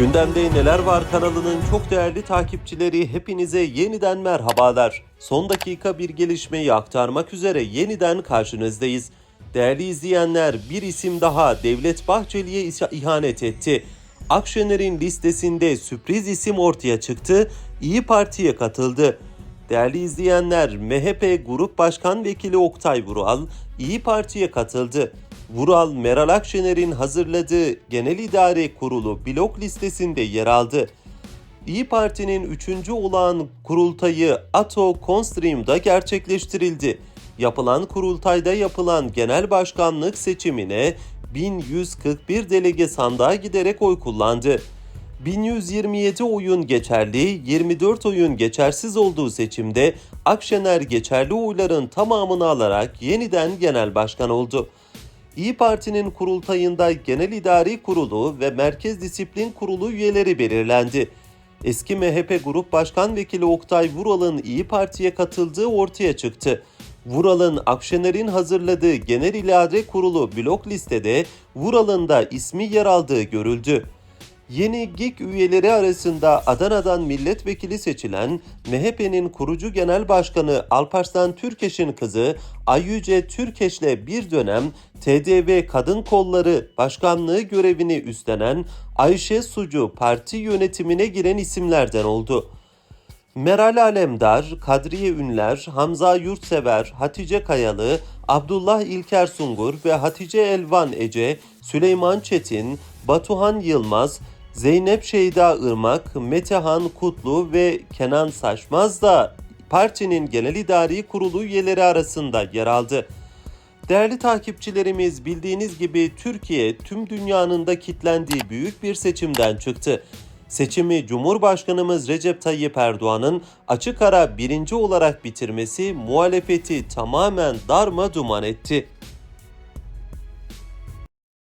Gündemde Neler Var kanalının çok değerli takipçileri hepinize yeniden merhabalar. Son dakika bir gelişmeyi aktarmak üzere yeniden karşınızdayız. Değerli izleyenler bir isim daha Devlet Bahçeli'ye ihanet etti. Akşener'in listesinde sürpriz isim ortaya çıktı, İyi Parti'ye katıldı. Değerli izleyenler, MHP Grup Başkan Vekili Oktay Vural, İyi Parti'ye katıldı. Vural, Meral Akşener'in hazırladığı Genel İdare Kurulu blok listesinde yer aldı. İyi Parti'nin 3. olağan kurultayı Ato Constream'da gerçekleştirildi. Yapılan kurultayda yapılan genel başkanlık seçimine 1141 delege sandığa giderek oy kullandı. 1127 oyun geçerli, 24 oyun geçersiz olduğu seçimde Akşener geçerli oyların tamamını alarak yeniden genel başkan oldu. İyi Parti'nin kurultayında Genel İdari Kurulu ve Merkez Disiplin Kurulu üyeleri belirlendi. Eski MHP Grup Başkan Vekili Oktay Vural'ın İyi Parti'ye katıldığı ortaya çıktı. Vural'ın Akşener'in hazırladığı Genel İdare Kurulu blok listede Vural'ın da ismi yer aldığı görüldü. Yeni GİK üyeleri arasında Adana'dan milletvekili seçilen MHP'nin kurucu genel başkanı Alparslan Türkeş'in kızı Ayyüce Türkeş'le bir dönem TDV Kadın Kolları Başkanlığı görevini üstlenen Ayşe Sucu parti yönetimine giren isimlerden oldu. Meral Alemdar, Kadriye Ünler, Hamza Yurtsever, Hatice Kayalı, Abdullah İlker Sungur ve Hatice Elvan Ece, Süleyman Çetin, Batuhan Yılmaz, Zeynep Şeyda Irmak, Metehan Kutlu ve Kenan Saçmaz da partinin genel idari kurulu üyeleri arasında yer aldı. Değerli takipçilerimiz bildiğiniz gibi Türkiye tüm dünyanın da kitlendiği büyük bir seçimden çıktı. Seçimi Cumhurbaşkanımız Recep Tayyip Erdoğan'ın açık ara birinci olarak bitirmesi muhalefeti tamamen darma duman etti.